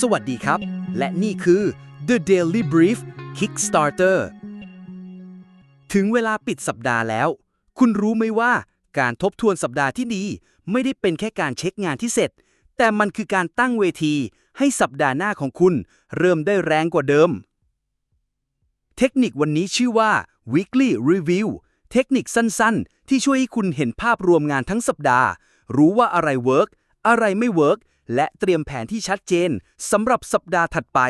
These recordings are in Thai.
สวัสดีครับ และนี่คือ The Daily Brief Kickstarter ถึงเวลาปิดสัปดาห์แล้ว คุณรู้ไหมว่าการทบทวนสัปดาห์ที่ดี ไม่ได้เป็นแค่การเช็คงานที่เสร็จ แต่มันคือการตั้งเวที ให้สัปดาห์หน้าของคุณเริ่มได้แรงกว่าเดิม เทคนิควันนี้ชื่อว่า weekly review เทคนิคสั้นๆ ที่ช่วยให้คุณเห็นภาพรวมงานทั้งสัปดาห์ รู้ว่าอะไรเวิร์กอะไรไม่เวิร์ก และเตรียมแผนที่ชัดเจนสำหรับสัปดาห์ถัดไป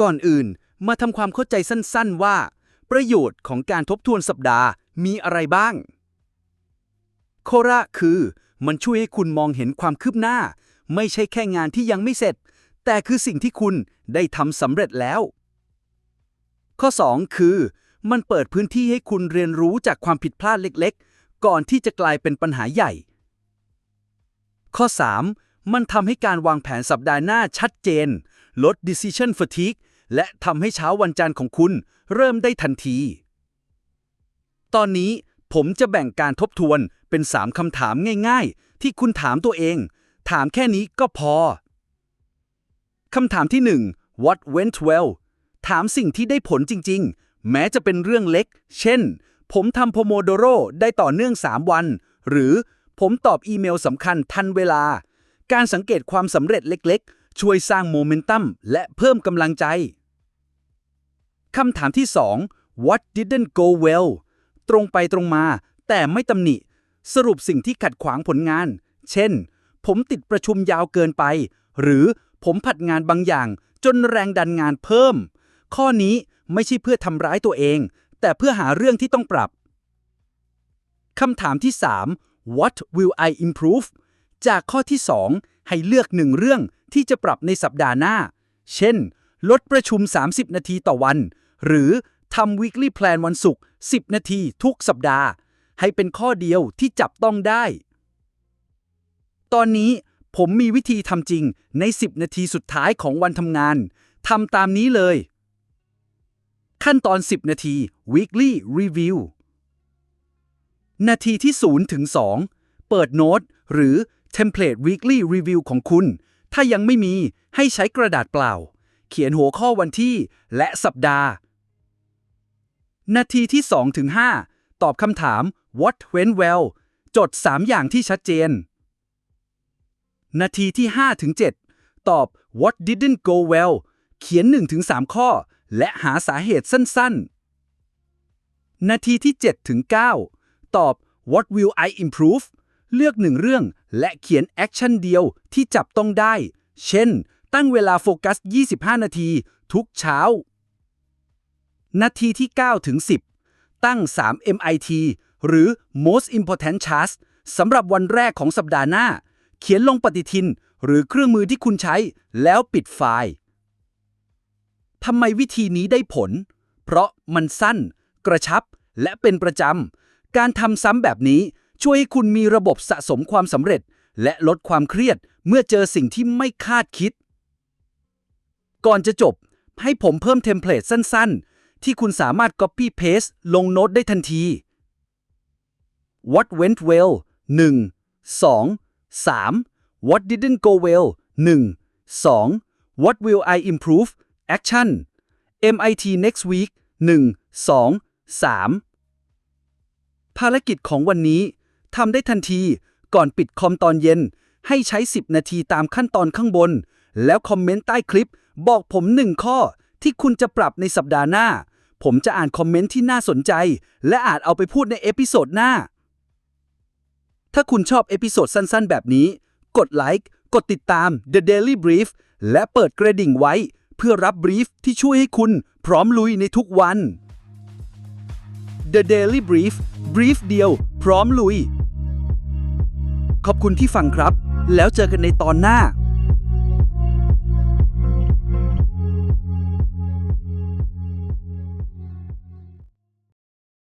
ก่อนอื่นมาทำความเข้าใจสั้นๆว่า ประโยชน์ของการทบทวนสัปดาห์มีอะไรบ้าง โคระคือ มันช่วยให้คุณมองเห็นความคืบหน้า ไม่ใช่แค่งานที่ยังไม่เสร็จ แต่คือสิ่งที่คุณได้ทำสำเร็จแล้ว ข้อ 2 คือ มันเปิดพื้นที่ให้คุณเรียนรู้จากความผิดพลาดเล็ก ๆ ก่อนที่จะกลายเป็นปัญหาใหญ่ ข้อ 3 มันทำให้การวางแผนสัปดาห์หน้าชัดเจน ลด decision fatigue และทำให้เช้าวันจันทร์ของคุณ เริ่มได้ทันที ตอนนี้ผมจะแบ่งการทบทวนเป็น 3คำถามง่าย ๆ ที่คุณถามตัวเอง ถามแค่นี้ก็พอคำถามที่ 1 what went well ถามสิ่งที่ได้ผลจริง ๆ แม้จะเป็นเรื่องเล็ก เช่น ผมทำโพโมโดโรได้ต่อเนื่อง 3 วัน หรือ ผมตอบอีเมลสำคัญทันเวลา การสังเกตความสำเร็จเล็กๆ ช่วยสร้างโมเมนตัมและเพิ่มกำลังใจ คำถามที่ 2 what didn't go well ตรงไปตรงมา แต่ไม่ตำหนิ สรุปสิ่งที่ขัดขวางผลงาน เช่น ผมติดประชุมยาวเกินไป หรือผมผัดงานบางอย่าง จนแรงดันงานเพิ่ม ข้อนี้ไม่ใช่เพื่อทำร้ายตัวเอง แต่เพื่อหาเรื่องที่ต้องปรับคำถามที่ 3 what will I improve จากข้อที่ 2 ให้เลือกหนึ่งเรื่องที่จะปรับในสัปดาห์หน้า เช่น ลดประชุม 30 นาทีต่อวัน หรือทำ weekly plan วันศุกร์10 นาทีทุกสัปดาห์ ให้เป็นข้อเดียวที่จับต้องได้ ตอนนี้ผมมีวิธีทำจริงใน 10 นาทีสุดท้ายของวันทำงานทำตามนี้เลย ขั้นตอน 10 นาที weekly review นาทีที่ 0 ถึง 2 เปิดโน้ต หรือ Template Weekly Review ของคุณ ถ้ายังไม่มีให้ใช้กระดาษเปล่า เขียนหัวข้อวันที่และสัปดาห์ นาทีที่ 2 ถึง 5 ตอบคำถาม What went well จด 3 อย่างที่ชัดเจน นาทีที่ 5 ถึง 7 ตอบ What didn't go well เขียน1ถึง3ข้อ และหาสาเหตุสั้นๆ นาทีที่ 7 ถึง 9 ตอบ What will I improve เลือกหนึ่งเรื่องและเขียนแอคชั่นเดียวที่จับต้องได้ เช่น ตั้งเวลาโฟกัส 25 นาที ทุกเช้า นาทีที่ 9 ถึง 10 ตั้ง 3 MIT หรือ Most Important Task สำหรับวันแรกของสัปดาห์หน้า เขียนลงปฏิทิน หรือเครื่องมือที่คุณใช้ แล้วปิดไฟล์ทำไมวิธีนี้ได้ผล เพราะมันสั้น กระชับ และเป็นประจำ การทำซ้ำแบบนี้ช่วยให้คุณมีระบบสะสมความสำเร็จ และลดความเครียดเมื่อเจอสิ่งที่ไม่คาดคิด ก่อนจะจบ ให้ผมเพิ่มเทมเพลตสั้นๆ ที่คุณสามารถ Copy Paste ลงโน้ตได้ทันที What went well 1 2 3 What didn't go well 1 2 What will I improve Action MIT next week 1 2 3 ภารกิจของวันนี้ทำได้ทันทีก่อนปิดคอมตอนเย็น ให้ใช้ 10 นาทีตามขั้นตอนข้างบน แล้วคอมเมนต์ใต้คลิป บอกผมหนึ่งข้อที่คุณจะปรับในสัปดาห์หน้า ผมจะอ่านคอมเมนต์ที่น่าสนใจ และอาจเอาไปพูดในเอพิโซดหน้า ถ้าคุณชอบเอพิโซดสั้นๆ แบบนี้ กดไลค์ กดติดตาม The Daily Brief และเปิดกระดิ่งไว้ เพื่อรับบรีฟที่ช่วยให้คุณพร้อมลุยในทุกวัน The Daily Brief บรีฟเดียว พร้อมลุย ขอบคุณที่ฟังครับ แล้วเจอกันในตอนหน้า